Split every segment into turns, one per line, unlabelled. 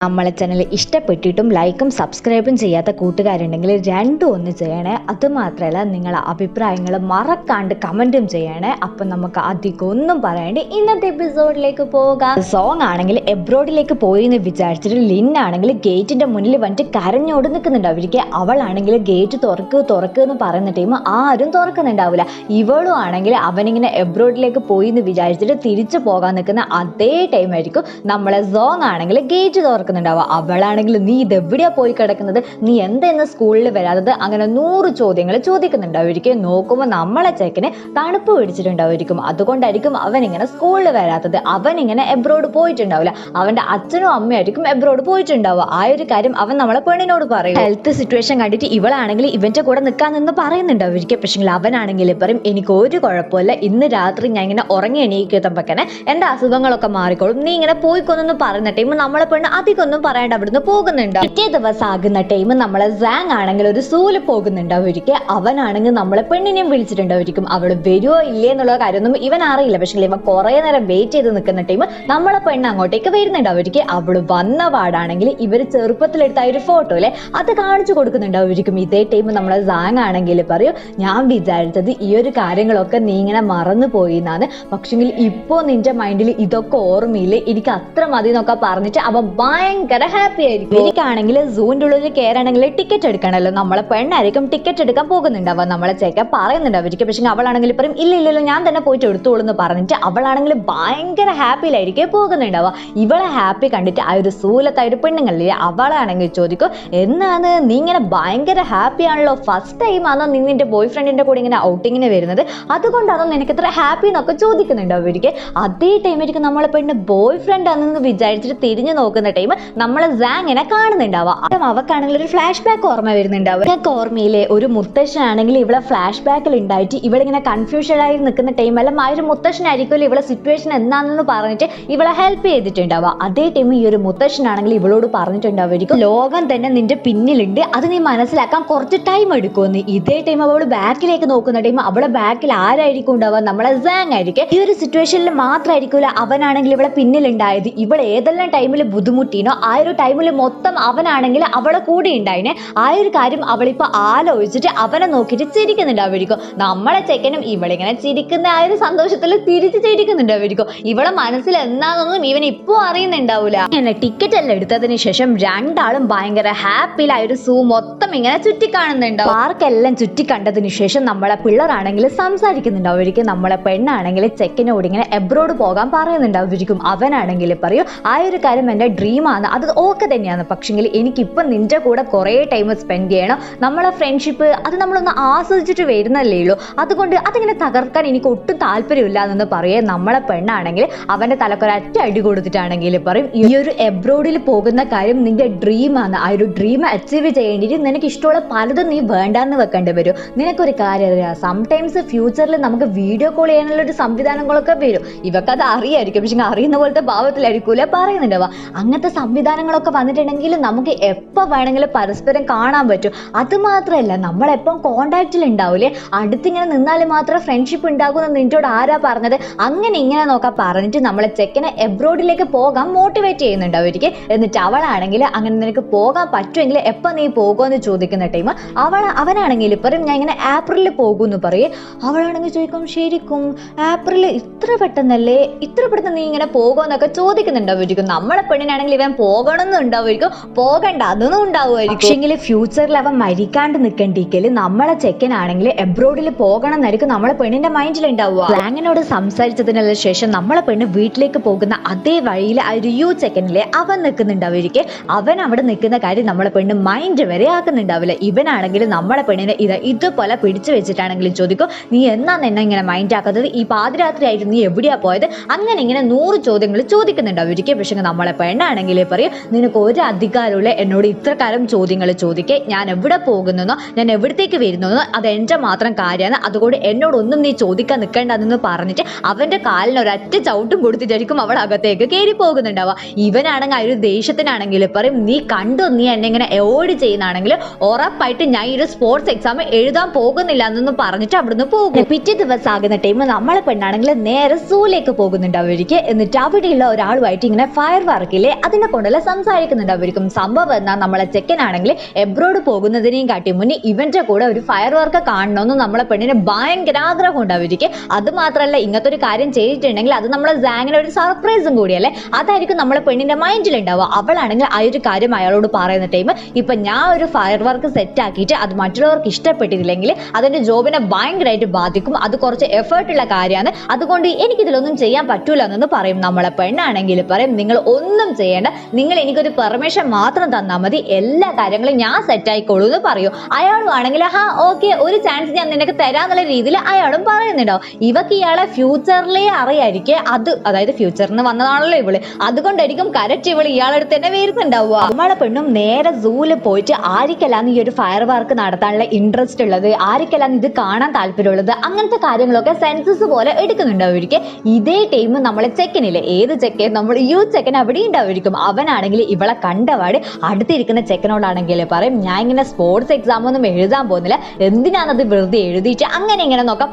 നമ്മളെ ചാനൽ ഇഷ്ടപ്പെട്ടിട്ടും ലൈക്കും സബ്സ്ക്രൈബും ചെയ്യാത്ത കൂട്ടുകാരുണ്ടെങ്കിൽ രണ്ടും ഒന്ന് ചെയ്യണേ. അതുമാത്രമല്ല നിങ്ങളെ അഭിപ്രായങ്ങൾ മറക്കാണ്ട് കമന്റും ചെയ്യണേ. അപ്പം നമുക്ക് അധികം ഒന്നും പറയാണ്ട് ഇന്നത്തെ എപ്പിസോഡിലേക്ക് പോകാം. സോങ് ആണെങ്കിൽ എബ്രോഡിലേക്ക് പോയി എന്ന് വിചാരിച്ചിട്ട് ലിൻ ആണെങ്കിൽ ഗേറ്റിന്റെ മുന്നിൽ വന്നിട്ട് കരഞ്ഞോട് നിൽക്കുന്നുണ്ട്. അവർക്ക് അവളാണെങ്കിൽ ഗേറ്റ് തുറക്ക് തുറക്ക് എന്ന് പറയുന്ന ടൈം ആരും തുറക്കുന്നുണ്ടാവില്ല. ഇവളും ആണെങ്കിൽ അവനിങ്ങനെ എബ്രോഡിലേക്ക് പോയി എന്ന് വിചാരിച്ചിട്ട് തിരിച്ചു പോകാൻ നിൽക്കുന്ന അതേ ടൈമായിരിക്കും നമ്മളെ സോങ് ആണെങ്കിൽ ഗേറ്റ് തുറക്കുന്നുണ്ടാവുക അവളാണെങ്കിൽ നീ ഇതെവിടെയാ പോയി കിടക്കുന്നത്? നീ എന്തെന്ന് സ്കൂളിൽ വരാത്തത്? അങ്ങനെ നൂറ് ചോദ്യങ്ങൾ ചോദിക്കുന്നുണ്ടാവുമായിരിക്കും നോക്കുമ്പോൾ നമ്മളെ ചെക്കന് തണുപ്പ് പിടിച്ചിട്ടുണ്ടാവുമായിരിക്കും. അതുകൊണ്ടായിരിക്കും അവൻ ഇങ്ങനെ സ്കൂളിൽ വരാത്തത്. അവൻ ഇങ്ങനെ എബ്രോഡ് പോയിട്ടുണ്ടാവില്ല. അവന്റെ അച്ഛനും അമ്മയായിരിക്കും എബ്രോഡ് പോയിട്ടുണ്ടാവുക. ആ ഒരു കാര്യം അവൻ നമ്മളെ പെണ്ണിനോട് പറയും. ഹെൽത്ത് സിറ്റുവേഷൻ കണ്ടിട്ട് ഇവളാണെങ്കിൽ ഇവന്റെ കൂടെ നിൽക്കാൻ നിന്ന് പറയുന്നുണ്ടാവുമായിരിക്കും പക്ഷേ അവനാണെങ്കിൽ പറയും എനിക്ക് ഒരു കുഴപ്പമില്ല ഇന്ന് രാത്രി ഞാൻ ഇങ്ങനെ ഉറങ്ങി എണീക്കുമ്പോഴേക്കനെ എന്റെ അസുഖങ്ങളൊക്കെ മാറിക്കോളും. നീ ഇങ്ങനെ പോയിക്കൊന്നു പറയുന്ന ടൈം നമ്മളെ പെണ്ണ് അധികം ഒന്നും പറയാണ്ട് അവിടുന്ന് പോകുന്നുണ്ട്? പിറ്റേ ദിവസം ആകുന്ന ടൈം നമ്മളെ സാങ് ആണെങ്കിൽ ഒരു സൂൽ പോകുന്നുണ്ടാവുമായിരിക്കും. അവനാണെങ്കിൽ നമ്മളെ പെണ്ണിനെയും വിളിച്ചിട്ടുണ്ടാവും അവൾ വരുമോ ഇല്ലേ എന്നുള്ള കാര്യമൊന്നും ഇവൻ അറിയില്ല. പക്ഷേ ഇവ കുറെ നേരം വെയിറ്റ് ചെയ്ത് നിൽക്കുന്ന ടൈം നമ്മളെ പെണ്ണ് അങ്ങോട്ടേക്ക് വരുന്നുണ്ടാവുമായിരിക്കും. അവൾ വന്ന പാടാണെങ്കിൽ ഇവർ ചെറുപ്പത്തിലെടുത്ത ഒരു ഫോട്ടോ അല്ലെ? അത് കാണിച്ചു കൊടുക്കുന്നുണ്ടാവുമായിരിക്കും. ഇതേ ടൈം നമ്മളെ സാങ് ആണെങ്കിൽ പറയും ഞാൻ വിചാരിച്ചത് ഈ ഒരു കാര്യങ്ങളൊക്കെ നീ ഇങ്ങനെ മറന്നു പോയി എന്നാണ് പക്ഷെങ്കിൽ ഇപ്പോ നിന്റെ മൈൻഡിൽ ഇതൊക്കെ ഓർമ്മയില്ലേ? എനിക്ക് അത്ര മതി എന്നൊക്കെ പറഞ്ഞിട്ട് അവൻ ഭയങ്കര ഹാപ്പി ആയിരിക്കും. എനിക്കാണെങ്കിൽ സൂവിന്റെ ഉള്ളിൽ കയറാണെങ്കിൽ ടിക്കറ്റ് എടുക്കണമല്ലോ. നമ്മളെ പെണ്ണായിരിക്കും ടിക്കറ്റ് എടുക്കാൻ പോകുന്നുണ്ടാവുക. നമ്മളെ ചേക്ക പറയുന്നുണ്ട് അവർക്ക് പക്ഷെ അവളാണെങ്കിൽ പറയും ഇല്ല ഇല്ലല്ലോ ഞാൻ തന്നെ പോയിട്ട് എടുത്തോളൂ എന്ന് പറഞ്ഞിട്ട് അവളാണെങ്കിൽ ഭയങ്കര ഹാപ്പിയിലായിരിക്കും പോകുന്നുണ്ടാവുക. ഇവളെ ഹാപ്പി കണ്ടിട്ട് ആ ഒരു സൂലത്തെ ഒരു പെണ്ണുങ്ങളില്ലേ അവളാണെങ്കിൽ ചോദിക്കും എന്നാണ് നീ ഇങ്ങനെ ഭയങ്കര ഹാപ്പി ആണല്ലോ? ഫസ്റ്റ് ടൈം ആണോ നീ നിന്റെ ബോയ് ഫ്രണ്ടിന്റെ കൂടെ ഇങ്ങനെ ഔട്ടിങ്ങിന് വരുന്നത്? അതുകൊണ്ടാണോ നിനക്ക് ഇത്ര ഹാപ്പി എന്നൊക്കെ ചോദിക്കുന്നുണ്ട് അവർക്ക് അതേ ടൈമായിരിക്കും നമ്മളെ പെണ്ണ് ബോയ് ഫ്രണ്ട് ആണെന്ന് വിചാരിച്ചിട്ട് തിരിഞ്ഞു നോക്കുന്ന ടൈം നമ്മളെ സാങ്ങിനെ കാണുന്നുണ്ടാവുക അപ്പം അവക്കാണെങ്കിൽ ഒരു ഫ്ലാഷ് ബാക്ക് ഓർമ്മ വരുന്നുണ്ടാവുക ഞങ്ങൾക്ക് ഓർമ്മയിലെ ഒരു മുത്തശ്ശനാണെങ്കിൽ ഇവിടെ ഫ്ലാഷ് ബാക്കിൽ ഉണ്ടായിട്ട് ഇവളിങ്ങനെ കൺഫ്യൂഷൻ ആയി നിൽക്കുന്ന ടൈം അല്ല ആ ഒരു മുത്തശ്ശനായിരിക്കുമല്ലോ ഇവളെ സിറ്റുവേഷൻ എന്താണെന്ന് പറഞ്ഞിട്ട് ഇവളെ ഹെൽപ്പ് ചെയ്തിട്ടുണ്ടാവുക അതേ ടൈം ഈ ഒരു മുത്തശ്ശനാണെങ്കിൽ ഇവളോട് പറഞ്ഞിട്ടുണ്ടാവുമായിരിക്കും ലോകം തന്നെ നിന്റെ പിന്നിലുണ്ട്. അത് നീ മനസ്സിലാക്കാൻ കുറച്ച് ടൈം എടുക്കുമെന്ന്. ഇതേ ടൈം അവൾ ബാക്കിലേക്ക് നോക്കുന്ന ടൈം അവളെ ബാക്കിൽ ആരായിരിക്കും ഉണ്ടാവുക? നമ്മളെ സാങ് ആയിരിക്കും. ഈ ഒരു സിറ്റുവേഷനിൽ മാത്രമായിരിക്കില്ല അവനാണെങ്കിൽ ഇവളെ പിന്നിലുണ്ടായത്. ഇവൾ ഏതെല്ലാം ടൈമിൽ ബുദ്ധിമുട്ടിനോ ആ ഒരു ടൈമിൽ മൊത്തം അവനാണെങ്കിൽ അവളെ കൂടെ ഉണ്ടായിനെ. ആ ഒരു കാര്യം അവളിപ്പോൾ ആലോചിച്ചിട്ട് അവനെ നോക്കിയിട്ട് ചിരിക്കുന്നുണ്ടാവുമായിരിക്കും. നമ്മളെ ചെക്കനും ഇവളിങ്ങനെ ചിരിക്കുന്ന ആ ഒരു സന്തോഷത്തിൽ തിരിച്ച് ചിരിക്കുന്നുണ്ടാവുമായിരിക്കും. ഇവളെ മനസ്സിൽ എന്താണെന്നൊന്നും ഇവൻ ഇപ്പോൾ അറിയുന്നുണ്ടാവില്ല ഇങ്ങനെ ടിക്കറ്റ് എല്ലാം എടുത്തതിന് ശേഷം രണ്ടാളും ഭയങ്കര ഹാപ്പിയിലായ ഒരു സൂ മൊത്തം ഇങ്ങനെ ചുറ്റി കാണുന്നുണ്ടാവും പാർക്കെല്ലാം ചുറ്റി കണ്ടതിന് ശേഷം നമ്മളെ പിള്ളേരാണെങ്കിൽ സംസാരിക്കുന്നുണ്ടാവുമായിരിക്കും. നമ്മളെ പെണ്ണാണെങ്കിൽ ചെക്കനോട് ഇങ്ങനെ എബ്രോഡ് പോകാൻ പറയുന്നുണ്ടാവുമായിരിക്കും. അവനാണെങ്കിൽ പറയും ആ ഒരു കാര്യം എന്റെ ഡ്രീമാണ് അത് ഓക്കെ തന്നെയാണ്. പക്ഷെങ്കിൽ എനിക്കിപ്പം നിന്റെ കൂടെ കുറേ ടൈം സ്പെൻഡ് ചെയ്യണം. നമ്മളെ ഫ്രണ്ട്ഷിപ്പ് അത് നമ്മളൊന്ന് ആസ്വദിച്ചിട്ട് വരുന്നല്ലേ ഉള്ളൂ. അതുകൊണ്ട് അതിങ്ങനെ തകർക്കാൻ എനിക്ക് ഒട്ടും താല്പര്യമില്ല എന്ന് പറയേ. നമ്മളെ പെണ്ണാണെങ്കിൽ അവന്റെ തലക്കൊരറ്റ അടി കൊടുത്തിട്ടാണെങ്കിൽ പറയും ഈ ഒരു എബ്രോഡിൽ പോകുന്ന കാര്യം നിന്റെ ഡ്രീമാണ് ആ ഒരു ഡ്രീം അച്ചീവ് ചെയ്യേണ്ടിയിട്ട് നിനക്ക് ഇഷ്ടമുള്ള പലതും നീ വേണ്ടാന്ന് വെക്കേണ്ടി വരും. നിനക്കൊരു കാര്യം അറിയാം. സംടൈംസ് ഫ്യൂച്ചറിൽ നമുക്ക് വീഡിയോ കോൾ ചെയ്യാനുള്ള ഒരു സംവിധാനങ്ങളൊക്കെ വരും. ഇവക്കത് അറിയായിരിക്കും. പക്ഷെ അറിയുന്ന പോലത്തെ ഭാവത്തിലായിരിക്കൂല പറയുന്നുണ്ടാവുക. അങ്ങനത്തെ സംവിധാനങ്ങളൊക്കെ വന്നിട്ടുണ്ടെങ്കിൽ നമുക്ക് എപ്പോൾ വേണമെങ്കിലും പരസ്പരം കാണാൻ പറ്റും. അത് മാത്രമല്ല നമ്മളെപ്പം കോണ്ടാക്റ്റിൽ ഉണ്ടാവില്ലേ അടുത്തിങ്ങനെ നിന്നാൽ മാത്രമേ ഫ്രണ്ട്ഷിപ്പ് ഉണ്ടാകുമെന്ന് നിന്നോട് ആരാ പറഞ്ഞത്? അങ്ങനെ ഇങ്ങനെ നോക്കാൻ പറഞ്ഞിട്ട് നമ്മളെ ചെക്കനെ എബ്രോഡിലേക്ക് പോകാൻ മോട്ടിവേറ്റ് ചെയ്യുന്നുണ്ട് അവർക്ക് എന്നിട്ട് അവളാണെങ്കിൽ അങ്ങനെ നിനക്ക് പോകാൻ പറ്റുമെങ്കിൽ എപ്പോൾ നീ പോകുമെന്ന് ചോദിക്കുന്ന ടൈം അവൾ അവനാണെങ്കിൽ പറയും ഞാൻ ഇങ്ങനെ ഏപ്രിലിൽ പോകുമെന്ന് പറയും. അവളാണെങ്കിൽ ചോദിക്കും ശരിക്കും ഏപ്രിൽ ഇത്ര പെട്ടെന്നല്ലേ? ഇത്ര പെട്ടെന്ന് നീ ഇങ്ങനെ പോകുമെന്നൊക്കെ ചോദിക്കുന്നുണ്ടാവുമായിരിക്കും നമ്മളെ പെണ്ണിനാണെങ്കിൽ ഇവൻ പോകണമെന്നുണ്ടാവുമായിരിക്കും പോകണ്ട അതൊന്നും ഉണ്ടാവുമായിരിക്കും. പക്ഷെങ്കിൽ ഫ്യൂച്ചറിൽ അവൻ മരിക്കാണ്ട് നിൽക്കണ്ടിക്കൽ നമ്മളെ ചെക്കനാണെങ്കിൽ എബ്രോഡിൽ പോകണം എന്നായിരിക്കും നമ്മളെ പെണ്ണിന്റെ മൈൻഡിൽ ഉണ്ടാവുക ലാങ്ങിനോട് സംസാരിച്ചതിനുള്ള ശേഷം നമ്മളെ പെണ്ണ് വീട്ടിലേക്ക് പോകുന്ന അതേ വഴിയിൽ ആ ഒരു യു ചെക്കനിലെ അവൻ നിൽക്കുന്നുണ്ടാവുമായിരിക്കും അവൻ അവിടെ നിൽക്കുന്ന കാര്യം നമ്മളെ പെണ്ണ് മൈൻഡ് വരെ ആക്കുന്നുണ്ടാവില്ല. ഇവനാണെങ്കിൽ നമ്മളെ പെണ്ണിനെ ഇത് ഇതുപോലെ പിടിച്ചു വെച്ചിട്ടാണെങ്കിലും ചോദിക്കും നീ എന്നാന്ന് എന്നെ ഇങ്ങനെ മൈൻഡ് ആക്കാത്തത്? ഈ പാതിരാത്രി ആയിട്ട് നീ എവിടെയാ പോയത്? അങ്ങനെ ഇങ്ങനെ നൂറ് ചോദ്യങ്ങൾ ചോദിക്കുന്നുണ്ടാവുമായിരിക്കും. പക്ഷേ നമ്മളെ പെണ്ണാണെങ്കിൽ പറയും നിനക്ക് ഒരു അധികാരമുള്ള എന്നോട് ഇത്ര കാലം ചോദ്യങ്ങൾ ചോദിക്കേ. ഞാൻ എവിടെ പോകുന്നെന്നോ ഞാൻ എവിടത്തേക്ക് വരുന്നെന്നോ അത് എന്റെ മാത്രം കാര്യമാണ്. അതുകൊണ്ട് എന്നോടൊന്നും നീ ചോദിക്കാൻ നിൽക്കേണ്ടെന്ന് പറഞ്ഞിട്ട് അവന്റെ കാലിന് ഒരൊറ്റ ചവിട്ടും കൊടുത്തിട്ടായിരിക്കും അവൾ അകത്തേക്ക് കയറി പോകുന്നുണ്ടാവുക. ഇവനാണെങ്കിൽ ഒരു ദേഷ്യത്തിനാണെങ്കിൽ പറയും നീ കണ്ടു നീ എന്നെ ഇങ്ങനെ അവോയ്ഡ് ചെയ്യുന്നതാണെങ്കിൽ ഉറപ്പായിട്ട് ഞാൻ ഈ ഒരു സ്പോർട്സ് എക്സാം എഴുതാൻ പോകുന്നില്ല എന്നൊന്നും പറഞ്ഞിട്ട് അവിടുന്ന് പോകും. പിറ്റേ ദിവസം ആകുന്ന ടൈം നമ്മളെ പെണ്ണാണെങ്കിൽ നേരെ സൂലേക്ക് പോകുന്നുണ്ട് അവർക്ക് എന്നിട്ട് അവിടെയുള്ള ഒരാളുമായിട്ട് ഇങ്ങനെ ഫയർ വർക്കില്ലേ അതിന് കൊണ്ടല്ല സംസാരിക്കുന്നുണ്ട്. അവർക്കും സംഭവം എന്നാൽ നമ്മളെ ചെക്കനാണെങ്കിൽ എബ്രോഡ് പോകുന്നതിനെയും കാട്ടി മുന്നേ ഇവന്റെ കൂടെ ഒരു ഫയർ വർക്ക് കാണണമെന്ന് നമ്മളെ പെണ്ണിന് ഭയങ്കര ആഗ്രഹം അവർക്ക്. അത് മാത്രമല്ല ഇങ്ങനത്തെ ഒരു കാര്യം ചെയ്തിട്ടുണ്ടെങ്കിൽ അത് നമ്മളെ സാങ്ങിന് ഒരു സർപ്രൈസും കൂടിയല്ലേ അതായിരിക്കും നമ്മളെ പെണ്ണിന്റെ മൈൻഡിൽ ഉണ്ടാവുക. അവളാണെങ്കിൽ ആ ഒരു കാര്യം അയാളോട് പറയുന്ന ടൈം ഇപ്പൊ ഞാൻ ഒരു ഫയർ വർക്ക് സെറ്റ് ആക്കിയിട്ട് അത് മറ്റുള്ളവർക്ക് ഇഷ്ടപ്പെട്ടിട്ടില്ലെങ്കിൽ അതിന്റെ ജോബിനെ ഭയങ്കരമായിട്ട് ബാധിക്കും. അത് കുറച്ച് എഫേർട്ട് ഉള്ള കാര്യമാണ്. അതുകൊണ്ട് എനിക്കിതിലൊന്നും ചെയ്യാൻ പറ്റൂല എന്നൊന്ന് പറയും. നമ്മളെ പെണ്ണാണെങ്കിൽ പറയും നിങ്ങൾ ഒന്നും ചെയ്യേണ്ട. നിങ്ങൾ എനിക്കൊരു പെർമിഷൻ മാത്രം തന്നാൽ മതി. എല്ലാ കാര്യങ്ങളും ഞാൻ സെറ്റ് ആയിക്കോളൂ എന്ന് പറയൂ. അയാളും ആണെങ്കിൽ ഹാ ഓക്കെ ഒരു ചാൻസ് ഞാൻ നിനക്ക് തരാന്നുള്ള രീതിയിൽ അയാളും പറയുന്നുണ്ടോ? ഇവക്ക് ഇയാളെ ഫ്യൂച്ചറിലേ അറിയായിരിക്കും അത് അതായത് ഫ്യൂച്ചറിൽ നിന്ന് വന്നതാണല്ലോ ഇവൾ. അതുകൊണ്ടായിരിക്കും കരറ്റ് ഇവൾ ഇയാളടുത്ത് തന്നെ വരുന്നുണ്ടാവുക നമ്മളെ പെണ്ണും നേരെ സൂൽ പോയിട്ട് ആരിക്കല്ലാന്ന് ഈ ഒരു ഫയർ വർക്ക് നടത്താനുള്ള ഇൻട്രസ്റ്റ് ഉള്ളത് ആരിക്കല്ലാന്ന് ഇത് കാണാൻ താല്പര്യമുള്ളത് അങ്ങനത്തെ കാര്യങ്ങളൊക്കെ സെൻസസ് പോലെ എടുക്കുന്നുണ്ടാവുമായിരിക്കും. ഇതേ ടൈം നമ്മളെ ചെക്കനില്ലേ? ഏത് ചെക്കൻ? നമ്മൾ യൂ ചെക്കൻ അവിടെ ഉണ്ടാവുമായിരിക്കും. അവനാണെങ്കിൽ ഇവളെ കണ്ടപാട് അടുത്തിരിക്കുന്ന ചെക്കനോടാണെങ്കിൽ പറയും ഞാൻ ഇങ്ങനെ സ്പോർട്സ് എക്സാം ഒന്നും എഴുതാൻ പോകുന്നില്ല. എന്തിനാണത് വെറുതെ എഴുതിയിട്ട് അങ്ങനെ ഇങ്ങനെ നോക്കെ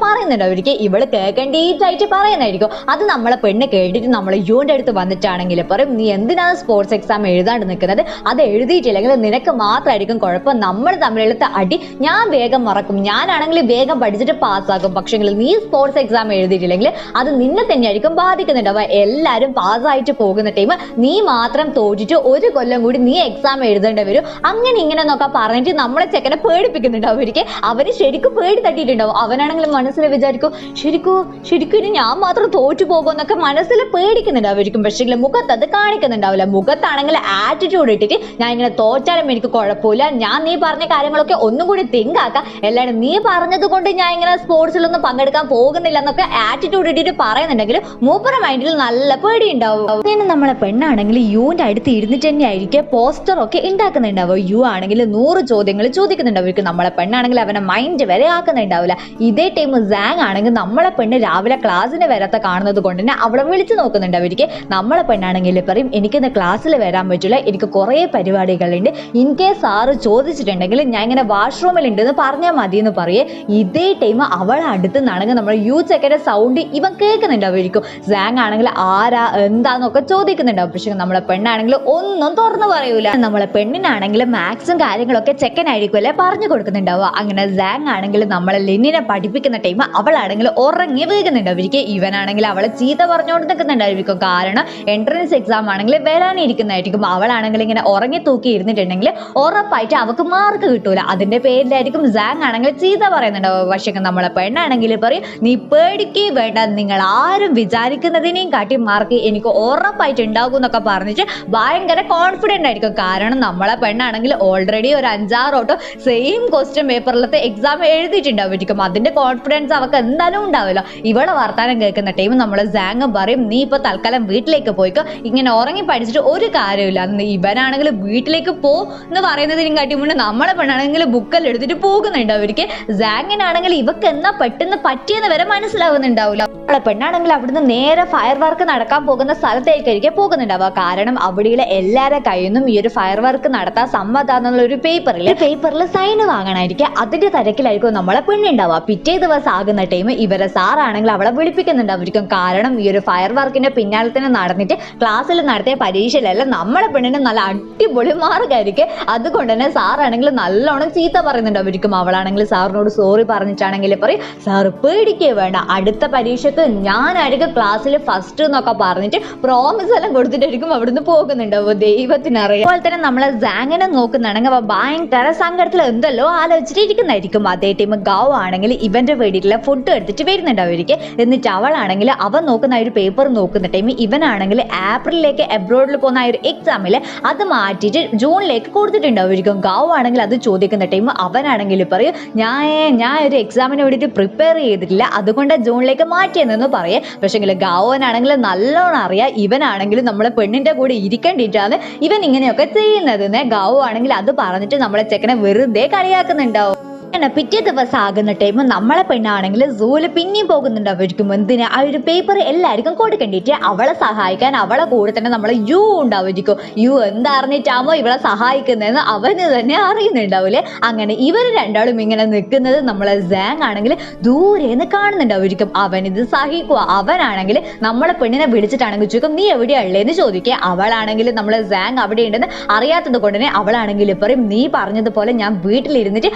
അവർക്ക് ഇവൾ കേൾക്കേണ്ടതായിട്ട് പറയുന്നതായിരിക്കും. അത് നമ്മളെ പെണ്ണ് കേട്ടിട്ട് നമ്മൾ യുവിന്റെ അടുത്ത് വന്നിട്ടാണെങ്കിൽ പറയും നീ എന്തിനാണ് സ്പോർട്സ് എക്സാം എഴുതാണ്ട് നിൽക്കുന്നത്? അത് എഴുതിയിട്ടില്ലെങ്കിൽ നിനക്ക് മാത്രമായിരിക്കും കുഴപ്പം. നമ്മൾ തമ്മിലെടുത്ത അടി ഞാൻ വേഗം മറക്കും. ഞാനാണെങ്കിൽ വേഗം പഠിച്ചിട്ട് പാസ്സാക്കും പക്ഷെ നീ സ്പോർട്സ് എക്സാം എഴുതിയിട്ടില്ലെങ്കിൽ അത് നിന്നെ തന്നെയായിരിക്കും ബാധിക്കുന്നുണ്ടാവുക എല്ലാവരും പാസ്സായിട്ട് പോകുന്ന ടൈം നീ മാത്രം തോറ്റിട്ട് ഒരു കൊല്ലം കൂടി നീ എക്സാം എഴുതേണ്ടി വരും. അങ്ങനെ ഇങ്ങനെ എന്നൊക്കെ പറഞ്ഞിട്ട് നമ്മളെ ചെക്കനെ പേടിപ്പിക്കുന്നുണ്ടാവും അവർക്ക് അവന് ശരിക്കും പേടി തട്ടിയിട്ടുണ്ടാവും. അവനാണെങ്കിൽ മനസ്സിൽ വിചാരിക്കും ശരിക്കും ശരിക്കും ഇനി ഞാൻ മാത്രം തോറ്റു പോകുമെന്നൊക്കെ മനസ്സിൽ പേടിക്കുന്നുണ്ടാവുമായിരിക്കും പക്ഷേ മുഖത്ത് അത് കാണിക്കുന്നുണ്ടാവില്ല. മുഖത്താണെങ്കിൽ ആറ്റിറ്റ്യൂഡ് ഇട്ടിട്ട് ഞാൻ ഇങ്ങനെ തോറ്റാലും എനിക്ക് കുഴപ്പമില്ല. ഞാൻ നീ പറഞ്ഞ കാര്യങ്ങളൊക്കെ ഒന്നും കൂടി തിങ്ക് ആക്കാം. അല്ലാണ്ട് നീ പറഞ്ഞത് കൊണ്ട് ഞാൻ ഇങ്ങനെ സ്പോർട്സിലൊന്നും പങ്കെടുക്കാൻ പോകുന്നില്ല എന്നൊക്കെ ആറ്റിറ്റ്യൂഡ് ഇട്ടിട്ട് പറയുന്നുണ്ടെങ്കിൽ മൂപ്പറ മൈൻഡിൽ നല്ല പേടി ഉണ്ടാവും പിന്നെ നമ്മളെ പെണ്ണാണെങ്കിൽ യുവിന്റെ അടുത്ത് ഇരുന്നിട്ട് തന്നെ ആയിരിക്കും. പോസ്റ്റർ ഒക്കെ ഉണ്ടാക്കുന്നുണ്ടാവുക യു ആണെങ്കിൽ നൂറ് ചോദ്യങ്ങൾ ചോദിക്കുന്നുണ്ടാവും. നമ്മളെ പെണ്ണാണെങ്കിൽ അവനെ മൈൻഡ് വരെ ആക്കുന്നുണ്ടാവില്ല. ഇതേ ടൈം സാങ് ആണെങ്കിൽ നമ്മളെ പെണ്ണ് രാവിലെ ക്ലാസ്സിന് വരാത്ത കാണുന്നത് കൊണ്ട് തന്നെ അവളെ വിളിച്ച് നോക്കുന്നുണ്ടാവും. നമ്മളെ പെണ്ണാണെങ്കിൽ പറയും എനിക്കിന്ന് ക്ലാസ്സിൽ വരാൻ പറ്റില്ല. എനിക്ക് കുറേ പരിപാടികളുണ്ട്. ഇൻ കേസ് സാറ് ചോദിച്ചിട്ടുണ്ടെങ്കിൽ ഞാൻ ഇങ്ങനെ വാഷ്റൂമിൽ ഉണ്ടെന്ന് പറഞ്ഞാൽ മതി എന്ന് പറയേ. ഇതേ ടൈം അവളെ അടുത്ത് നിന്നാണെങ്കിൽ നമ്മൾ യു ചെക്കന്റെ സൗണ്ട് ഇവൻ കേൾക്കുന്നുണ്ടാവുമായിരിക്കും സാങ് ആണെങ്കിൽ ആരാ എന്താന്നൊക്കെ ചോദിക്കുന്നുണ്ടാവും. പക്ഷേ നമ്മളെ പെണ്ണാണെങ്കിൽ ഒന്നും തുറന്നു പറയൂല. നമ്മളെ പെണ്ണിനാണെങ്കിൽ മാത്സും കാര്യങ്ങളൊക്കെ ചെക്കനായിരിക്കും അല്ലെ പറഞ്ഞു കൊടുക്കുന്നുണ്ടാവുക. അങ്ങനെ സാങ് ആണെങ്കിൽ നമ്മളെ ലെന്നിനെ പഠിപ്പിക്കുന്ന ടൈം അവളാണെങ്കിൽ ഉറങ്ങി വീകുന്നുണ്ടാവും ഇവനാണെങ്കിൽ അവളെ ചീത്ത പറഞ്ഞുകൊണ്ട് നിൽക്കുന്നുണ്ടായിരിക്കും കാരണം എൻട്രൻസ് എക്സാം ആണെങ്കിൽ വരാനിരിക്കുന്നതായിരിക്കും. അവളാണെങ്കിൽ ഇങ്ങനെ ഉറങ്ങി തൂക്കി ഇരുന്നിട്ടുണ്ടെങ്കിൽ ഉറപ്പായിട്ട് അവൾക്ക് മാർക്ക് കിട്ടൂല. അതിന്റെ പേരിലായിരിക്കും സാങ് ആണെങ്കിൽ ചീത്ത പറയുന്നുണ്ടാവും പക്ഷേ നമ്മളെ പെണ്ണാണെങ്കിൽ പറയും നീ പേടിക്കേ വേണ്ട. നിങ്ങൾ ആരും വിചാരിക്കുന്നതിനെയും കാട്ടി മാർക്ക് എനിക്ക് ഉറപ്പായിട്ട് ഉണ്ടാകും എന്നൊക്കെ പറഞ്ഞിട്ട് ഭയങ്കര കോൺഫിഡന്റ് ആയിരിക്കും. കാരണം നമ്മളെ പെണ്ണാണെങ്കിൽ ഓൾറെഡി ഒരു അഞ്ചാറ് അഞ്ചാറോട്ടോ സെയിം ക്വസ്റ്റ്യൻ പേപ്പറിലത്തെ എക്സാം എഴുതിയിട്ടുണ്ടാവും അതിന്റെ കോൺഫിഡൻസ് അവർക്ക് എന്തായാലും ഉണ്ടാവില്ല ഇവളെ വർത്താനം കേൾക്കുന്ന ടൈം നമ്മൾ സാങ് പറയും നീ ഇപ്പൊ തൽക്കാലം വീട്ടിലേക്ക് പോയിക്കോ. ഇങ്ങനെ ഉറങ്ങി പഠിച്ചിട്ട് ഒരു കാര്യമില്ല ഇവനാണെങ്കിൽ വീട്ടിലേക്ക് പോ എന്ന് പറയുന്നതിനും കാട്ടി മുന്നേ നമ്മളെ പെണ്ണാണെങ്കിൽ ബുക്കെല്ലാം എടുത്തിട്ട് പോകുന്നുണ്ട് അവർക്ക് സാങ്ങിനാണെങ്കിൽ ഇവക്ക് എന്നാ പെട്ടെന്ന് പറ്റിയെന്ന് വരെ മനസ്സിലാവുന്നുണ്ടാവില്ല. പെണ്ണാണെങ്കിൽ അവിടുന്ന് നേരെ ഫയർ വർക്ക് നടക്കാൻ പോകുന്ന സ്ഥലത്തേക്കായിരിക്കും പോകുന്നുണ്ടാവുക. കാരണം അവിടെയുള്ള എല്ലാവരുടെ കയ്യിൽ നിന്നും ഈ ഒരു ഫയർ വർക്ക് നടത്താൻ സമ്മതാന്നുള്ള ഒരു പേപ്പറിൽ പേപ്പറിൽ സൈൻ വാങ്ങണമായിരിക്കും അതിന്റെ തിരക്കിലായിരിക്കും നമ്മളെ പെണ്ണുണ്ടാവുക. പിറ്റേ ദിവസം ആകുന്ന ടൈം ഇവരെ സാറാണെങ്കിൽ അവളെ വിളിപ്പിക്കുന്നുണ്ടാവും കാരണം ഈ ഒരു ഫയർ വർക്കിന്റെ പിന്നാലെ തന്നെ നടന്നിട്ട് ക്ലാസ്സിൽ നടത്തിയ പരീക്ഷയിലെല്ലാം നമ്മളെ പെണ്ണിന് നല്ല അടിപൊളി മാർഗായിരിക്കും അതുകൊണ്ട് തന്നെ സാറാണെങ്കിൽ നല്ലോണം ചീത്ത പറയുന്നുണ്ടാവും അവളാണെങ്കിൽ സാറിനോട് സോറി പറഞ്ഞിട്ടാണെങ്കിൽ പറയും സാറ് പേടിക്കേ വേണ്ട. അടുത്ത പരീക്ഷക്ക് ഞാനായിരിക്കും ക്ലാസ്സിൽ ഫസ്റ്റ് എന്നൊക്കെ പറഞ്ഞിട്ട് പ്രോമിസ് എല്ലാം കൊടുത്തിട്ടായിരിക്കും അവിടുന്ന് പോകുന്നുണ്ടാവും? ദൈവത്തിനറിയാം. അതുപോലെ തന്നെ നമ്മളെ സാങ്ങിനെ നോക്കുന്നുണ്ടെങ്കിൽ അവ ഭയങ്കര സങ്കടത്തിൽ എന്തല്ലോ ആലോചിച്ചിട്ട് ഇരിക്കുന്നതായിരിക്കും അതേ ടീം ഗാവ് ആണെങ്കിൽ ഇവന്റെ വേണ്ടിയിട്ടുള്ള ഫുഡ് എടുത്തിട്ട് വരുന്നുണ്ടാവും എന്നിട്ട് അവളാണെങ്കിൽ അവൻ നോക്കുന്ന ഒരു പേപ്പർ നോക്കുന്ന ടൈം ഇവനാണെങ്കിൽ ഏപ്രിലിലേക്ക് എബ്രോഡിൽ പോകുന്ന ഒരു എക്സാമിൽ അത് മാറ്റിയിട്ട് ജൂണിലേക്ക് കൊടുത്തിട്ടുണ്ടാവും ഗാവ് ആണെങ്കിൽ അത് ചോദിക്കുന്ന ടൈം അവനാണെങ്കിൽ പറയും ഞാൻ ഞാൻ ഒരു എക്സാമിന് വേണ്ടിയിട്ട് പ്രിപ്പയർ ചെയ്തിട്ടില്ല. അതുകൊണ്ട് ജൂണിലേക്ക് മാറ്റിയെന്നു പറയേ. പക്ഷേങ്കിൽ ഗാവനാണെങ്കിൽ നല്ലോണം അറിയാം. ഇവനാണെങ്കിൽ നമ്മളെ പെണ്ണിന്റെ കൂടെ ഇരിക്കേണ്ടിയിട്ടാണ് ഇവൻ ഇങ്ങനെയൊക്കെ ചെയ്യുന്നത്. ഗാവു ആണെങ്കിൽ അത് പറഞ്ഞിട്ട് നമ്മളെ ചെക്കനെ വെറുതെ കളിയാക്കുന്നുണ്ടാവും. അങ്ങനെ പിറ്റേ ദിവസം ആകുന്ന ടൈം നമ്മളെ പെണ്ണാണെങ്കിൽ സൂൽ പിന്നെയും പോകുന്നുണ്ടാവുമായിരിക്കും എന്തിന്? ആ ഒരു പേപ്പർ എല്ലാവർക്കും കൊടുക്കേണ്ടിട്ട് അവളെ സഹായിക്കാൻ അവളെ കൂടെ തന്നെ നമ്മളെ യു ഉണ്ടാവുമായിരിക്കും യു എന്തറിഞ്ഞിട്ടാമോ ഇവളെ സഹായിക്കുന്നതെന്ന് അവന് തന്നെ അറിയുന്നുണ്ടാവില്ലേ അങ്ങനെ ഇവർ രണ്ടാളും ഇങ്ങനെ നിൽക്കുന്നത് നമ്മളെ സാങ് ആണെങ്കിൽ ദൂരെ നിന്ന് കാണുന്നുണ്ടാവുമായിരിക്കും അവൻ ഇത് സഹിക്കുക. അവനാണെങ്കിൽ നമ്മളെ പെണ്ണിനെ വിളിച്ചിട്ടാണെങ്കിൽ ചോദിക്കും നീ എവിടെയുള്ളതെന്ന് ചോദിക്കുക അവളാണെങ്കിൽ നമ്മളെ സാങ് അവിടെ ഉണ്ടെന്ന് അറിയാത്തത് കൊണ്ട് തന്നെ അവളാണെങ്കിൽ പറയും നീ പറഞ്ഞതുപോലെ ഞാൻ വീട്ടിലിരുന്നിട്ട്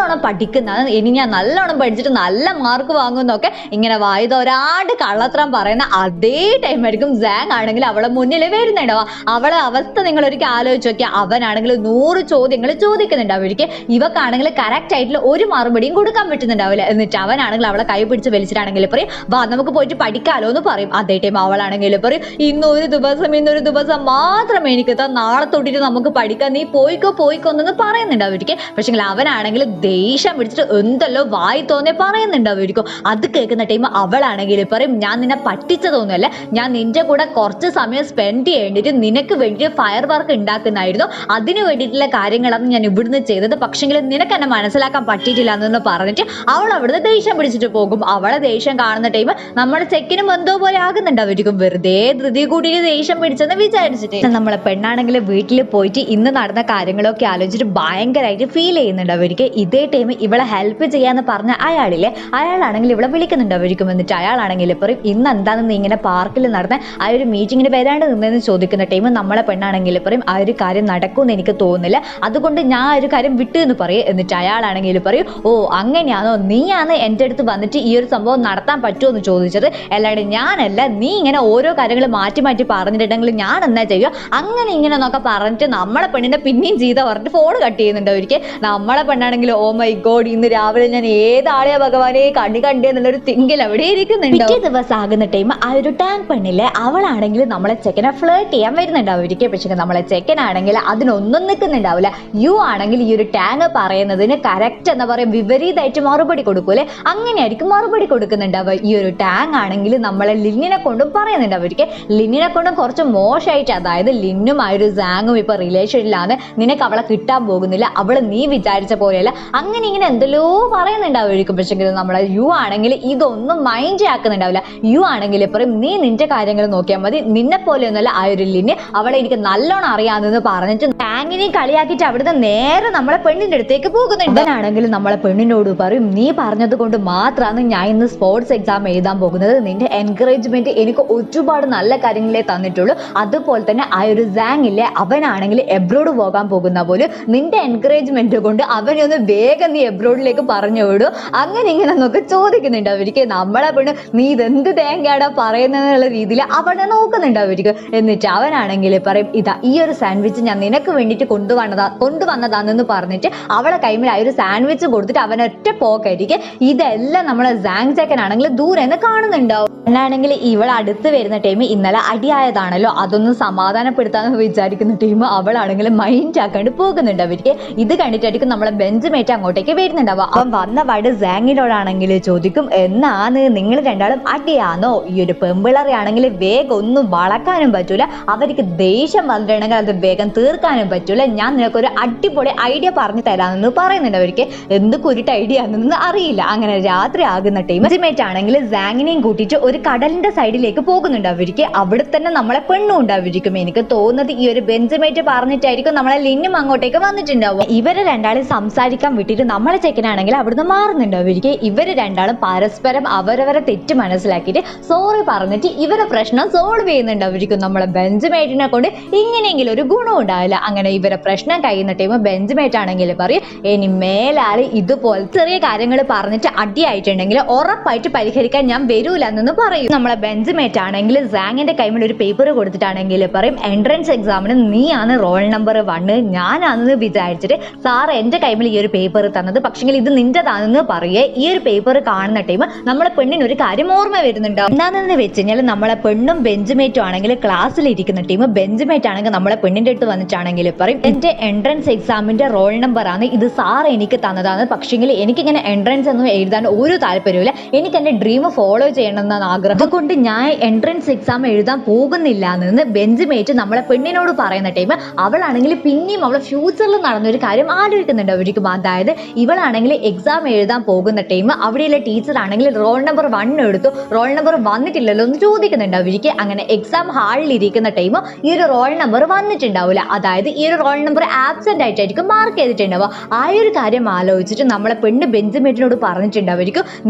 നല്ലോണം പഠിക്കുന്ന ഇനി ഞാൻ നല്ലോണം പഠിച്ചിട്ട് നല്ല മാർക്ക് വാങ്ങുന്നൊക്കെ ഇങ്ങനെ വായുതോരാണ്ട് കള്ളത്രം പറയുന്ന അതേ ടൈം ആയിരിക്കും സാങ് ആണെങ്കിൽ അവളെ മുന്നിൽ വരുന്നുണ്ടാവുക അവളെ അവസ്ഥ നിങ്ങൾ ഒരിക്കൽ ആലോചിച്ച് നോക്കിയാൽ അവനാണെങ്കിൽ നൂറ് ചോദ്യങ്ങൾ ചോദിക്കുന്നുണ്ടാവും. ഒരിക്കൽ ഇവക്കാണെങ്കിൽ കറക്റ്റ് ആയിട്ടുള്ള ഒരു മറുപടിയും കൊടുക്കാൻ പറ്റുന്നുണ്ടാവില്ല. എന്നിട്ട് അവനാണെങ്കിൽ അവളെ കൈ പിടിച്ച് വലിച്ചിട്ടാണെങ്കിൽ പറയും വാ നമുക്ക് പോയിട്ട് പഠിക്കാലോ എന്ന് പറയും. അതേ ടൈം അവളാണെങ്കിൽ പറയും ഇന്നൊരു ദിവസം ഇന്നൊരു ദിവസം മാത്രം എനിക്ക് നാളെ തൊട്ടിട്ട് നമുക്ക് പഠിക്കാം. നീ പോയിക്കോ പോയിക്കോ എന്നൊന്ന് പറയുന്നുണ്ടാവും ഒരിക്കൽ. പക്ഷേ അവനാണെങ്കിൽ ദേഷ്യം പിടിച്ചിട്ട് എന്തല്ലോ വായി തോന്നേ പറയുന്നുണ്ടാവുമായിരിക്കും അത് കേൾക്കുന്ന ടൈം അവളാണെങ്കിൽ പറയും ഞാൻ നിന്നെ പറ്റിച്ചതൊന്നുമല്ല. ഞാൻ നിന്റെ കൂടെ കുറച്ച് സമയം സ്പെൻഡ് ചെയ്യേണ്ടിട്ട് നിനക്ക് വേണ്ടിയിട്ട് ഫയർ വർക്ക് ഉണ്ടാക്കുന്നതായിരുന്നു അതിന് വേണ്ടിയിട്ടുള്ള കാര്യങ്ങളാണ് ഞാൻ ഇവിടുന്ന് ചെയ്തത്. പക്ഷെങ്കിൽ നിനക്ക് എന്നെ മനസ്സിലാക്കാൻ പറ്റിയിട്ടില്ല എന്ന് പറഞ്ഞിട്ട് അവൾ അവിടുന്ന് ദേഷ്യം പിടിച്ചിട്ട് പോകും. അവളെ ദേഷ്യം കാണുന്ന ടൈം നമ്മുടെ ചെക്കിനും എന്തോ പോലെ ആകുന്നുണ്ടാവുമായിരിക്കും വെറുതെ ധൃതി കൂടി ദേഷ്യം പിടിച്ചെന്ന് വിചാരിച്ചിട്ട്. നമ്മളെ പെണ്ണാണെങ്കിൽ വീട്ടിൽ പോയിട്ട് ഇന്ന് നടന്ന കാര്യങ്ങളൊക്കെ ആലോചിച്ചിട്ട് ഭയങ്കരമായിട്ട് ഫീൽ ചെയ്യുന്നുണ്ടാവുമായിരിക്കും ഇതേ ടൈം ഇവളെ ഹെൽപ്പ് ചെയ്യാന്ന് പറഞ്ഞ അയാളില്ലേ അയാളാണെങ്കിൽ ഇവളെ വിളിക്കുന്നുണ്ട്? വിളിക്കുന്നുണ്ടാവുമായിരിക്കും എന്നിട്ട് അയാളാണെങ്കിൽ പറയും ഇന്ന് എന്താണെന്ന് നീ ഇങ്ങനെ പാർക്കിൽ നടന്ന ആ ഒരു മീറ്റിങ്ങിന് വരാണ്ട് നിന്നെന്ന് ചോദിക്കുന്ന ടൈം നമ്മളെ പെണ്ണാണെങ്കിൽ പറയും ആ ഒരു കാര്യം നടക്കുമെന്ന് എനിക്ക് തോന്നുന്നില്ല. അതുകൊണ്ട് ഞാൻ ആ ഒരു കാര്യം വിട്ടു എന്ന് പറയും. എന്നിട്ട് അയാളാണെങ്കിൽ പറയും ഓ അങ്ങനെയാണോ? നീയാണ് എന്റെ അടുത്ത് വന്നിട്ട് ഈ ഒരു സംഭവം നടത്താൻ പറ്റുമോ എന്ന് ചോദിച്ചത്? അല്ലാണ്ട് ഞാനല്ല നീ ഇങ്ങനെ ഓരോ കാര്യങ്ങൾ മാറ്റി മാറ്റി പറഞ്ഞിട്ടുണ്ടെങ്കിൽ ഞാൻ എന്നാ ചെയ്യുക? അങ്ങനെ ഇങ്ങനെ എന്നൊക്കെ പറഞ്ഞിട്ട് നമ്മളെ പെണ്ണിനെ പിന്നെയും ചെയ്ത പറഞ്ഞിട്ട് ഫോൺ കട്ട് ചെയ്യുന്നുണ്ട് ഒരിക്കൽ? നമ്മളെ പെണ്ണാണെങ്കിൽ ഓ മൈ ഗോഡ് ഇന്ന് രാവിലെ ഞാൻ ഏതാളെയാ ഭഗവാനെ കണ്ണി കണ്ടേ എന്നുള്ളൊരു തിങ്കിൽ അവിടെ ഇരിക്കുന്നുണ്ട്? പിറ്റേ ദിവസം ആകുന്ന ടൈം ആ ഒരു ടാങ്ക് പെണ്ണിൽ അവളാണെങ്കിൽ നമ്മളെ ചെക്കനെ ഫ്ലേർട്ട് ചെയ്യാൻ വരുന്നുണ്ടാവും. പക്ഷേ നമ്മളെ ചെക്കനാണെങ്കിൽ അതിനൊന്നും നിൽക്കുന്നുണ്ടാവില്ല യു ആണെങ്കിൽ ഈ ഒരു ടാങ്ക് പറയുന്നതിന് കറക്റ്റ് എന്താ പറയുക വിപരീതമായിട്ട് മറുപടി കൊടുക്കൂലേ? അങ്ങനെയായിരിക്കും മറുപടി കൊടുക്കുന്നുണ്ടാവുക. ഈ ഒരു ടാങ് ആണെങ്കിൽ നമ്മളെ ലിന്നിനെ കൊണ്ടും പറയുന്നുണ്ട് അവർക്ക് ലിന്നിനെ കൊണ്ടും കുറച്ച് മോശമായിട്ട് അതായത് ലിന്നും ആ ഒരു സാങ്ങും ഇപ്പൊ റിലേഷനിലാണ് നിനക്ക് അവളെ കിട്ടാൻ പോകുന്നില്ല. അവൾ നീ വിചാരിച്ച പോലെയല്ല. അങ്ങനെ ഇങ്ങനെ എന്തെല്ലോ പറയുന്നുണ്ടാവുമായിരിക്കും പക്ഷേ നമ്മളെ യു ആണെങ്കിൽ ഇതൊന്നും മൈൻഡ് ആക്കുന്നുണ്ടാവില്ല. യു ആണെങ്കിൽ പറയും നീ നിന്റെ കാര്യങ്ങൾ നോക്കിയാൽ മതി. നിന്നെ പോലെയൊന്നുമല്ല ആ ഒരു ലിന് അവളെ എനിക്ക് നല്ലോണം അറിയാമെന്ന് പറഞ്ഞിട്ട് ടാങ്ങിനെ കളിയാക്കിയിട്ട് അവിടുന്ന് നേരെ നമ്മളെ പെണ്ണിന്റെ അടുത്തേക്ക് പോകുന്നുണ്ട്. ആണെങ്കിൽ നമ്മളെ പെണ്ണിനോട് പറയും നീ പറഞ്ഞത് കൊണ്ട് മാത്രമാണ് ഞാൻ ഇന്ന് സ്പോർട്സ് എക്സാം എഴുതാൻ പോകുന്നത്. നിന്റെ എൻകറേജ്മെന്റ് എനിക്ക് ഒരുപാട് നല്ല കാര്യങ്ങളെ തന്നിട്ടുള്ളൂ. അതുപോലെ തന്നെ ആ ഒരു സാങ് ഇല്ലേ അവനാണെങ്കിൽ എബ്രോഡ് പോകാൻ പോകുന്ന പോലും നിന്റെ എൻകറേജ്മെന്റ് കൊണ്ട് അവനെ ഒന്ന് വേഗം നീ എബ്രോഡിലേക്ക് പറഞ്ഞു വിടും. അങ്ങനെ ഇങ്ങനെ നോക്കി ചോദിക്കുന്നുണ്ട് അവർക്ക് നമ്മളെ പെണ്ണ് നീ ഇതെന്ത് തേങ്ങയാടാ പറയുന്നതെന്നുള്ള രീതിയിൽ അവനെ നോക്കുന്നുണ്ട് അവർക്ക് എന്നിട്ട് അവനാണെങ്കിൽ പറയും ഇതാ ഈ ഒരു സാൻഡ്വിച്ച് ഞാൻ നിനക്ക് വേണ്ടിയിട്ട് കൊണ്ടുവന്നതാ കൊണ്ടുവന്നതാണെന്ന് പറഞ്ഞിട്ട് അവളെ കൈമിൽ ആ ഒരു സാൻഡ്വിച്ച് കൊടുത്തിട്ട് അവൻ ഒറ്റ പോക്കായിരിക്കും. ഇതെല്ലാം നമ്മളെ സാങ് ചെക്കനാണെങ്കിൽ ദൂരെ നിന്ന് കാണുന്നുണ്ടാവും. എന്നാണെങ്കിൽ ഇവൾ അടുത്ത് വരുന്ന ടൈം ഇന്നലെ അടിയായതാണല്ലോ. അതൊന്നും സമാധാനപ്പെടുത്താന്ന് വിചാരിക്കുന്ന ടീം അവളാണെങ്കിൽ മൈൻഡ് ആക്കാണ്ട് പോകുന്നുണ്ട് അവർക്ക് ഇത് കണ്ടിട്ടായിരിക്കും നമ്മളെ ബെഞ്ച് മേറ്റ് അങ്ങോട്ടേക്ക് വരുന്നുണ്ടാവുക. അപ്പം വന്ന വട് സാങ്ങിനോടാണെങ്കിൽ ചോദിക്കും എന്നാന്ന്? നിങ്ങൾ രണ്ടാളും അടിയാണോ ഈ ഒരു പെമ്പിളറയാണെങ്കിൽ വേഗം ഒന്നും വളക്കാനും പറ്റൂല. അവർക്ക് ദേഷ്യം വന്നിട്ടുണ്ടെങ്കിൽ അത് വേഗം തീർക്കാനും പറ്റൂല. ഞാൻ നിനക്കൊരു അടിപൊളി ഐഡിയ പറഞ്ഞു തരാമെന്ന് പറയുന്നുണ്ട് അവർക്ക്. എന്ത് കുരുട്ട് ഐഡിയ ആണെന്ന് അറിയില്ല. അങ്ങനെ രാത്രി ആകുന്ന ടൈം. ജിമേറ്റ് ആണെങ്കിൽ സാങ്ങിനെയും കൂട്ടിയിട്ട് ഒരു കടലിന്റെ സൈഡിലേക്ക് പോകുന്നുണ്ട് അവർക്ക്. അവിടെ തന്നെ നമ്മളെ പെണ്ണും ഉണ്ടാവിരിക്കും എനിക്ക് തോന്നുന്നത് ഈ ഒരു ബെഞ്ചമേറ്റ് പറഞ്ഞിട്ടായിരിക്കും നമ്മളെ ലിന്നും അങ്ങോട്ടേക്ക് വന്നിട്ടുണ്ടാവും ഇവരെ രണ്ടാളും സംസാരിക്കാൻ വിട്ടിട്ട് നമ്മളെ ചെക്കനാണെങ്കിൽ അവിടുന്ന് മാറുന്നുണ്ടോ. അവർക്ക് ഇവർ രണ്ടാളും പരസ്പരം അവരവരെ തെറ്റ് മനസ്സിലാക്കിയിട്ട് സോറി പറഞ്ഞിട്ട് ഇവരെ പ്രശ്നം സോൾവ് ചെയ്യുന്നുണ്ട് അവർക്ക്. നമ്മളെ ബെഞ്ചുമേറ്റിനെ കൊണ്ട് ഇങ്ങനെയെങ്കിലും ഒരു ഗുണം ഉണ്ടാവില്ല. അങ്ങനെ ഇവരെ പ്രശ്നം കഴിയുന്ന ടൈം ബെഞ്ചുമേറ്റ് ആണെങ്കിൽ പറയും ഇനി മേലാൽ ഇതുപോലെ ചെറിയ കാര്യങ്ങൾ പറഞ്ഞിട്ട് അടിയായിട്ടുണ്ടെങ്കിൽ ഉറപ്പായിട്ട് പരിഹരിക്കാൻ ഞാൻ വരൂല എന്നൊന്ന് പറയും. നമ്മളെ ബെഞ്ചുമേറ്റ് ആണെങ്കിൽ സാങ്ങിന്റെ കൈമിൽ ഒരു പേപ്പർ കൊടുത്തിട്ടാണെങ്കിൽ പറയും എൻട്രൻസ് എക്സാമിന് നീയാണ് റോൾ നമ്പർ വണ്ണ് ഞാനാണെന്ന് വിചാരിച്ചിട്ട് സാർ എന്റെ കൈമിൽ ഈ ഒരു പേപ്പർ തന്നത്. പക്ഷെങ്കിൽ ഇത് നിന്റേതാണെന്ന് പറയേ ഈ ഒരു പേപ്പർ കാണുന്ന ടൈം നമ്മളെ പെണ്ണിന് ഒരു കാര്യം ഓർമ്മ വരുന്നുണ്ടാവും എന്താണെന്ന് വെച്ച് കഴിഞ്ഞാൽ നമ്മളെ പെണ്ണും ബെഞ്ച്മേറ്റും ആണെങ്കിൽ ക്ലാസ്സിൽ ഇരിക്കുന്ന ടീം ബെഞ്ച്മേറ്റ് ആണെങ്കിൽ നമ്മളെ പെണ്ണിന്റെ അടുത്ത് വന്നിട്ടാണെങ്കിൽ പറയും എന്റെ എൻട്രൻസ് എക്സാമിന്റെ റോൾ നമ്പർ ആണ്. ഇത് സാർ എനിക്ക് തന്നതാണ് പക്ഷെങ്കിൽ എനിക്കിങ്ങനെ എൻട്രൻസ് ഒന്നും എഴുതാൻ ഒരു താല്പര്യമില്ല എനിക്ക് എന്റെ ഡ്രീം ഫോളോ ചെയ്യണമെന്നാണ് ആഗ്രഹം. അതുകൊണ്ട് ഞാൻ എൻട്രൻസ് എക്സാം എഴുതാൻ പോകുന്നില്ല എന്ന് ബെഞ്ച്മേറ്റ് നമ്മളെ പെണ്ണിനോട് പറയുന്ന ടൈം അവളാണെങ്കിൽ പിന്നെയും അവളെ ഫ്യൂച്ചറിൽ നടന്ന ഒരു കാര്യം ആലോചിക്കുന്നുണ്ട്. അവർക്ക് അതായത് അതായത് ഇവളാണെങ്കിൽ എക്സാം എഴുതാൻ പോകുന്ന ടൈം അവിടെയുള്ള ടീച്ചർ ആണെങ്കിൽ റോൾ നമ്പർ വൺ എടുത്തു. റോൾ നമ്പർ വന്നിട്ടില്ലല്ലോ എന്ന് ചോദിക്കുന്നുണ്ട് അവർക്ക് അങ്ങനെ എക്സാം ഹാളിൽ ഇരിക്കുന്ന ടൈം ഈ ഒരു റോൾ നമ്പർ വന്നിട്ടുണ്ടാവില്ല. അതായത് ഈ ഒരു റോൾ നമ്പർ ആബ്സെന്റ് ആയിട്ടായിരിക്കും മാർക്ക് ചെയ്തിട്ടുണ്ടാവുക. ആ ഒരു കാര്യം ആലോചിച്ചിട്ട് നമ്മളെ പെണ്ണ് ബെഞ്ചിമേറ്റിനോട് പറഞ്ഞിട്ടുണ്ടാവും.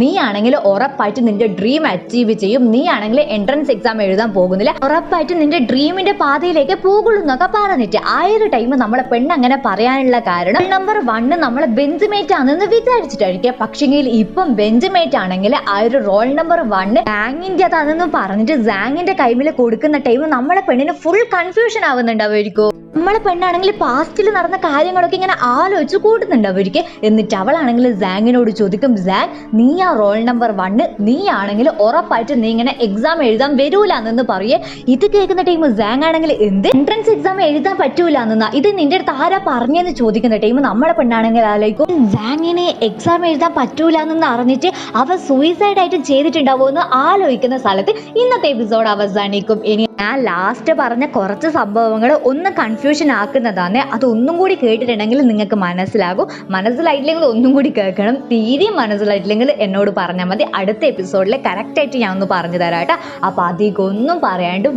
നീ ആണെങ്കിൽ ഉറപ്പായിട്ട് നിന്റെ ഡ്രീം അച്ചീവ് ചെയ്യും. നീ ആണെങ്കിൽ എൻട്രൻസ് എക്സാം എഴുതാൻ പോകുന്നില്ല. ഉറപ്പായിട്ട് നിന്റെ ഡ്രീമിന്റെ പാതയിലേക്ക് പോകുള്ളൂ എന്നൊക്കെ പറഞ്ഞിട്ട് ആ ഒരു ടൈം നമ്മളെ പെണ്ണ് അങ്ങനെ പറയാനുള്ള കാരണം നമ്പർ വണ്ണ് നമ്മളെ ബെഞ്ചുമേറ്റ് ആണെന്ന് വിചാരിച്ചിട്ടായിരിക്കും. പക്ഷെങ്കിൽ ഇപ്പം ബെഞ്ചുമേറ്റ് ആണെങ്കിൽ ആ ഒരു റോൾ നമ്പർ വണ്ണ് സാങ്ങിന്റെ അതാണെന്ന് പറഞ്ഞിട്ട് ജാങ്ങിന്റെ കൈമിൽ കൊടുക്കുന്ന ടൈം നമ്മളെ പെണ്ണിന് ഫുൾ കൺഫ്യൂഷൻ ആവുന്നുണ്ടാവുമായിരിക്കും. നമ്മളെ പെണ്ണാണെങ്കിൽ പാസ്റ്റിൽ നടന്ന കാര്യങ്ങളൊക്കെ ഇങ്ങനെ ആലോചിച്ച് കൂട്ടുന്നുണ്ട് അവർക്ക്. എന്നിട്ട് അവളാണെങ്കിൽ സാങ്ങിനോട് ചോദിക്കും സാങ് നീ ആ റോൾ നമ്പർ വണ്ണ് നീ ആണെങ്കിൽ ഉറപ്പായിട്ട് നീ ഇങ്ങനെ എക്സാം എഴുതാൻ വരൂല എന്ന് പറയേ. ഇത് കേൾക്കുന്ന ടൈം സാങ് ആണെങ്കിൽ എന്ത്? എൻട്രൻസ് എക്സാം എഴുതാൻ പറ്റൂല എന്നാ ഇത് നിന്റെ അടുത്ത് ആരാ പറഞ്ഞെന്ന് ചോദിക്കുന്ന ടൈം നമ്മളെ പെണ്ണാണെങ്കിൽ ആലോചിക്കും. സാങ്ങിന് എക്സാം എഴുതാൻ പറ്റൂല എന്ന് അറിഞ്ഞിട്ട് അവ സൂയിസൈഡ് ആയിട്ട് ചെയ്തിട്ടുണ്ടാവോ എന്ന് ആലോചിക്കുന്ന സ്ഥലത്ത് ഇന്നത്തെ എപ്പിസോഡ് അവസാനിക്കും. ഇനി ഞാൻ ലാസ്റ്റ് പറഞ്ഞ കുറച്ച് സംഭവങ്ങൾ ഒന്ന് കൺഫ്യൂഷൻ ആക്കുന്നതാണ് അതൊന്നും കൂടി കേട്ടിട്ടുണ്ടെങ്കിൽ നിങ്ങൾക്ക് മനസ്സിലാകും. മനസ്സിലായിട്ടില്ലെങ്കിൽ ഒന്നും കൂടി കേൾക്കണം. തീരെ മനസ്സിലായിട്ടില്ലെങ്കിൽ എന്നോട് പറഞ്ഞാൽ മതി. അടുത്ത എപ്പിസോഡിൽ കറക്റ്റായിട്ട് ഞാൻ ഒന്ന് പറഞ്ഞു തരാം കേട്ടോ. അപ്പോൾ അധികം ഒന്നും പറയാണ്ട്